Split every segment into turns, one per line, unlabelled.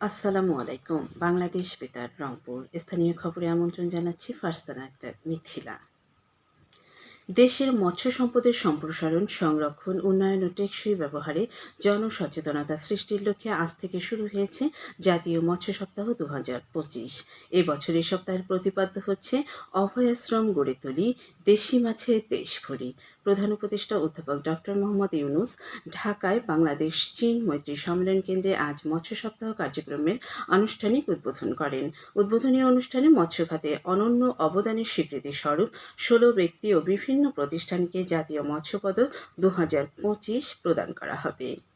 আসসালামু আলাইকুম। বাংলাদেশ বেতার রংপুর। স্থানীয় খবরে আমন্ত্রণ জানাচ্ছি ফারসানা আক্তার মিথিলা। দেশের মৎস্য সম্পদের সম্প্রসারণ, সংরক্ষণ, উন্নয়ন ও টেকসই ব্যবহারে জনসচেতনতা সৃষ্টির লক্ষ্যে আজ থেকে শুরু হয়েছে জাতীয় মৎস্য সপ্তাহ দু হাজার পঁচিশ এবছর এই সপ্তাহের প্রতিপাদ্য হচ্ছে অভয়াশ্রম গড়ে তুলি, দেশি মাছে দেশ ভরি। প্রধান উপদেষ্টা অধ্যাপক ডক্টর মোহাম্মদ ইউনুস ঢাকায় বাংলাদেশ চীন মৈত্রী সম্মেলন কেন্দ্রে আজ মৎস্য সপ্তাহ কার্যক্রমের আনুষ্ঠানিক উদ্বোধন করেন। উদ্বোধনী অনুষ্ঠানে মৎস্য খাতে অনন্য অবদানের স্বীকৃতি স্বরূপ ষোলো ব্যক্তি ও বিভিন্ন প্রতিষ্ঠানকে জাতীয় মৎস্য পদক দু হাজার পঁচিশ প্রদান করা হবে।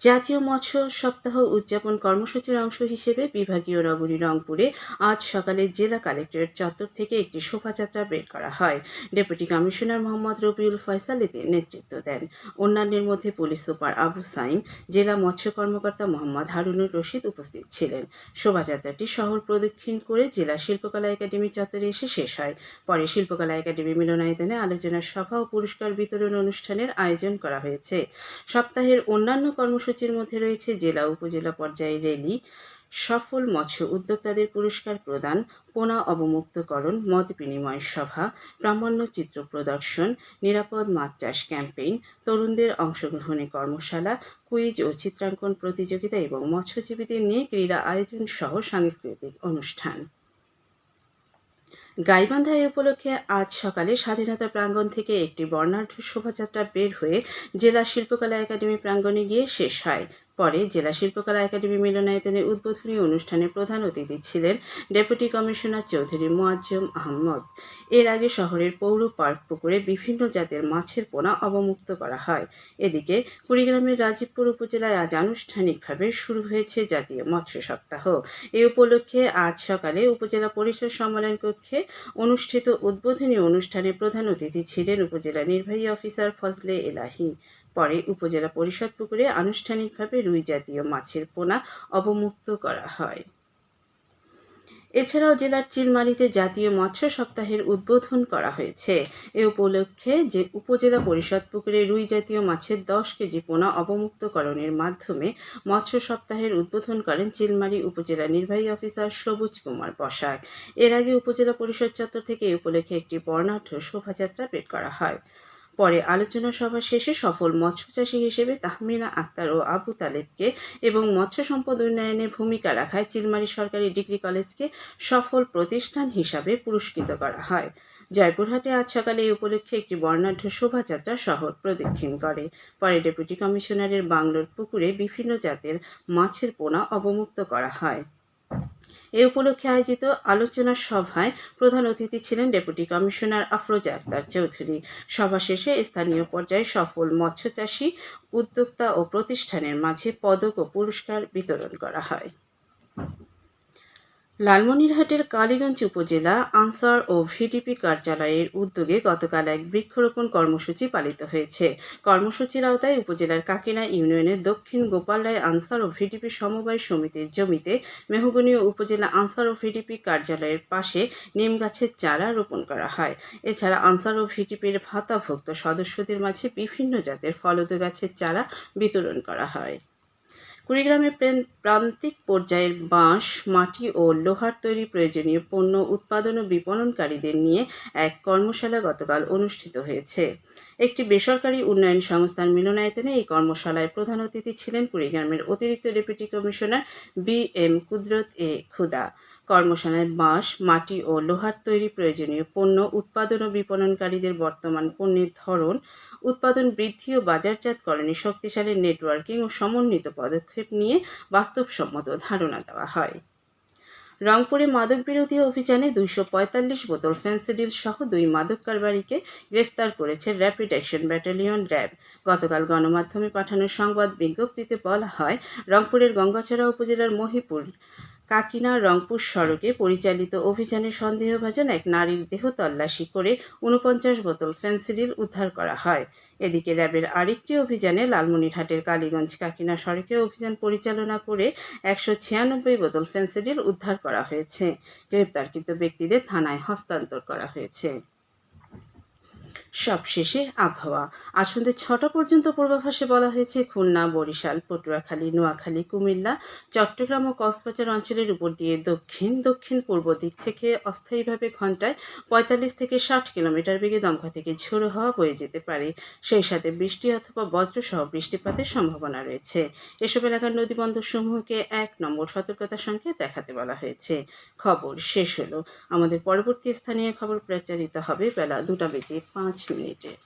জাতীয় মৎস্য সপ্তাহ উদযাপন কর্মসূচির অংশ হিসেবে বিভাগীয় নগরী রংপুরে আজ সকালে জেলা কালেক্টরেট চত্বর থেকে একটি শোভাযাত্রা বের করা হয়। ডেপুটি কমিশনার মোহাম্মদ রবিউল ফয়সাল এতে নেতৃত্ব দেন। অন্যান্যের মধ্যে পুলিশ সুপার আবু সাইম, জেলা মৎস্য কর্মকর্তা মোহাম্মদ হারুনুর রশিদ উপস্থিত ছিলেন। শোভাযাত্রাটি শহর প্রদক্ষিণ করে জেলা শিল্পকলা একাডেমি চত্বরে এসে শেষ হয়। পরে শিল্পকলা একাডেমি মিলনায়তনে আলোচনা সভা ও পুরস্কার বিতরণ অনুষ্ঠানের আয়োজন করা হয়েছে। সপ্তাহের অন্যান্য কর্মসূচি কর্মসূচির মধ্যে রয়েছে জেলা উপজেলা পর্যায়ে র্যালি, সফল মৎস্য উদ্যোক্তাদের পুরস্কার প্রদান, পোনা অবমুক্তকরণ, মত বিনিময় সভা, প্রামাণ্য চিত্র প্রদর্শন, নিরাপদ মাছ চাষ ক্যাম্পেইন, তরুণদের অংশগ্রহণে কর্মশালা, কুইজ ও চিত্রাঙ্কন প্রতিযোগিতা এবং মৎস্যজীবীদের নিয়ে ক্রীড়া আয়োজন সহ সাংস্কৃতিক অনুষ্ঠান। গাইবান্ধা এ উপলক্ষে আজ সকালে স্বাধীনতা প্রাঙ্গণ থেকে একটি বর্ণাঢ্য শোভাযাত্রা বের হয়ে জেলা শিল্পকলা একাডেমি প্রাঙ্গণে গিয়ে শেষ হয়। পরে জেলা শিল্পকলা একাডেমি মিলনায়তনে উদ্বোধনী অনুষ্ঠানে প্রধান অতিথি ছিলেন ডেপুটি কমিশনার চৌধুরী মোয়াজ্জম আহমদ। এর আগে শহরের পৌর পার্ক পুকুরে বিভিন্ন জাতের মাছের পোনা অবমুক্ত করা হয়। এদিকে কুড়িগ্রামের রাজীবপুর উপজেলায় আজ আনুষ্ঠানিকভাবে শুরু হয়েছে জাতীয় মৎস্য সপ্তাহ। এ উপলক্ষে আজ সকালে উপজেলা পরিষদ সম্মেলন কক্ষে অনুষ্ঠিত উদ্বোধনী অনুষ্ঠানে প্রধান অতিথি ছিলেন উপজেলা নির্বাহী অফিসার ফজলে এলাহি। পরে উপজেলা পরিষদ পুকুরে আনুষ্ঠানিকভাবে রুই জাতীয় মাছের পোনা অবমুক্ত করা হয়। এছাড়াও জেলার চিলমারিতে জাতীয় মৎস্য সপ্তাহের উদ্বোধন করা হয়েছে। এ উপলক্ষে যে উপজেলা পরিষদ পুকুরে রুই জাতীয় মাছের দশ কেজি পোনা অবমুক্তকরণের মাধ্যমে মৎস্য সপ্তাহের উদ্বোধন করেন চিলমারি উপজেলা নির্বাহী অফিসার সবুজ কুমার বসাক। এর আগে উপজেলা পরিষদ চত্বর থেকে এ উপলক্ষে একটি বর্ণাঢ্য শোভাযাত্রা বের করা হয়। পরে আলোচনা সভা শেষে সফল মৎস্যচাষী হিসেবে তাহমিনা আক্তার ও আবু তালেবকে এবং মৎস্য সম্পদ উন্নয়নে ভূমিকা রাখায় চিলমারি সরকারি ডিগ্রি কলেজকে সফল প্রতিষ্ঠান হিসাবে পুরস্কৃত করা হয়। জয়পুরহাটে আজ সকালে এই উপলক্ষে একটি বর্ণাঢ্য শোভাযাত্রা শহর প্রদক্ষিণ করে। পরে ডেপুটি কমিশনারের বাংলোর পুকুরে বিভিন্ন জাতের মাছের পোনা অবমুক্ত করা হয়। এ উপলক্ষে আয়োজিত আলোচনা সভায় প্রধান অতিথি ছিলেন ডেপুটি কমিশনার আফরোজা আক্তার চৌধুরী। সভা শেষে স্থানীয় পর্যায়ে সফল মৎস্যচাষী, উদ্যোক্তা ও প্রতিষ্ঠানের মাঝে পদক ও পুরস্কার বিতরণ করা হয়। লালমনিরহাটের কালীগঞ্জ উপজেলা আনসার ও ভিডিপি কার্যালয়ের উদ্যোগে গতকাল এক বৃক্ষরোপণ কর্মসূচি পালিত হয়েছে। কর্মসূচির আওতায় উপজেলার কাকিনা ইউনিয়নের দক্ষিণ গোপালরায় আনসার ও ভিডিপি সমবায় সমিতির জমিতে মেহগনীয় উপজেলা আনসার ও ভিডিপি কার্যালয়ের পাশে নিম গাছের চারা রোপণ করা হয়। এছাড়া আনসার ও ভিডিপির ভাতাভুক্ত সদস্যদের মাঝে বিভিন্ন জাতের ফলদ গাছের চারা বিতরণ করা হয়। কুড়িগ্রামের প্রান্তিক পর্যায়ের বাঁশ, মাটি ও লোহার তৈরি প্রয়োজনীয় পণ্য উৎপাদন ও বিপণনকারীদের নিয়ে এক কর্মশালা গতকাল অনুষ্ঠিত হয়েছে। একটি বেসরকারি উন্নয়ন সংস্থার মিলনায়তনে এই কর্মশালায় প্রধান অতিথি ছিলেন কুড়িগ্রামের অতিরিক্ত ডেপুটি কমিশনার বি এম কুদরত এ খুদা কর্মশালায় বাঁশ, মাটি ও লোহার তৈরি প্রয়োজনীয় পণ্য, উৎপাদন ও বিপণনকারীদের বর্তমান পণ্যের ধরন, উৎপাদন বৃদ্ধি ও বাজারজাতকরণে শক্তিশালী নেটওয়ার্কিং ও সমন্বিত পদক্ষেপ নিয়ে বাস্তবসম্মত ধারণা দেওয়া হয়। রংপুরে মাদক বিরোধী অভিযানে দুইশো পঁয়তাল্লিশ বোতল ফেন্সিডিল সহ দুই মাদক কারবারিকে গ্রেফতার করেছে র্যাপিড অ্যাকশন ব্যাটালিয়ন র্যাব। গতকাল গণমাধ্যমে পাঠানো সংবাদ বিজ্ঞপ্তিতে বলা হয়, রংপুরের গঙ্গাছড়া উপজেলার মহিপুর কাকিনা রংপুর সড়কে পরিচালিত অভিযানে সন্দেহভাজন এক নারীর দেহ তল্লাশি করে উনপঞ্চাশ বোতল ফেন্সিডিল উদ্ধার করা হয়। এদিকে র্যাবের আরেকটি অভিযানে লালমনিরহাটের কালীগঞ্জ কাকিনা সড়কে অভিযান পরিচালনা করে একশো ছিয়ানব্বই বোতল ফেন্সিডিল উদ্ধার করা হয়েছে। গ্রেপ্তারকৃত ব্যক্তিদের থানায় হস্তান্তর করা হয়েছে। সবশেষে আবহাওয়া। আজ সন্ধ্যে ছটা পর্যন্ত পূর্বাভাসে বলা হয়েছে, খুলনা, বরিশাল, পটুয়াখালী, নোয়াখালী, কুমিল্লা, চট্টগ্রাম ও কক্সবাজার অঞ্চলের উপর দিয়ে দক্ষিণ দক্ষিণ পূর্ব দিক থেকে অস্থায়ীভাবে ঘন্টায় পঁয়তাল্লিশ থেকে ষাট কিলোমিটার বেগে দমকা থেকে ঝোড়ো হাওয়া বয়ে যেতে পারে। সেই সাথে বৃষ্টি অথবা বজ্রসহ বৃষ্টিপাতের সম্ভাবনা রয়েছে। এসব এলাকার নদীবন্দরসমূহকে এক নম্বর সতর্কতা সংকেত দেখাতে বলা হয়েছে। খবর শেষ হলো। আমাদের পরবর্তী স্থানীয় খবর প্রচারিত হবে বেলা দুটা বেজে পাঁচ しく見て。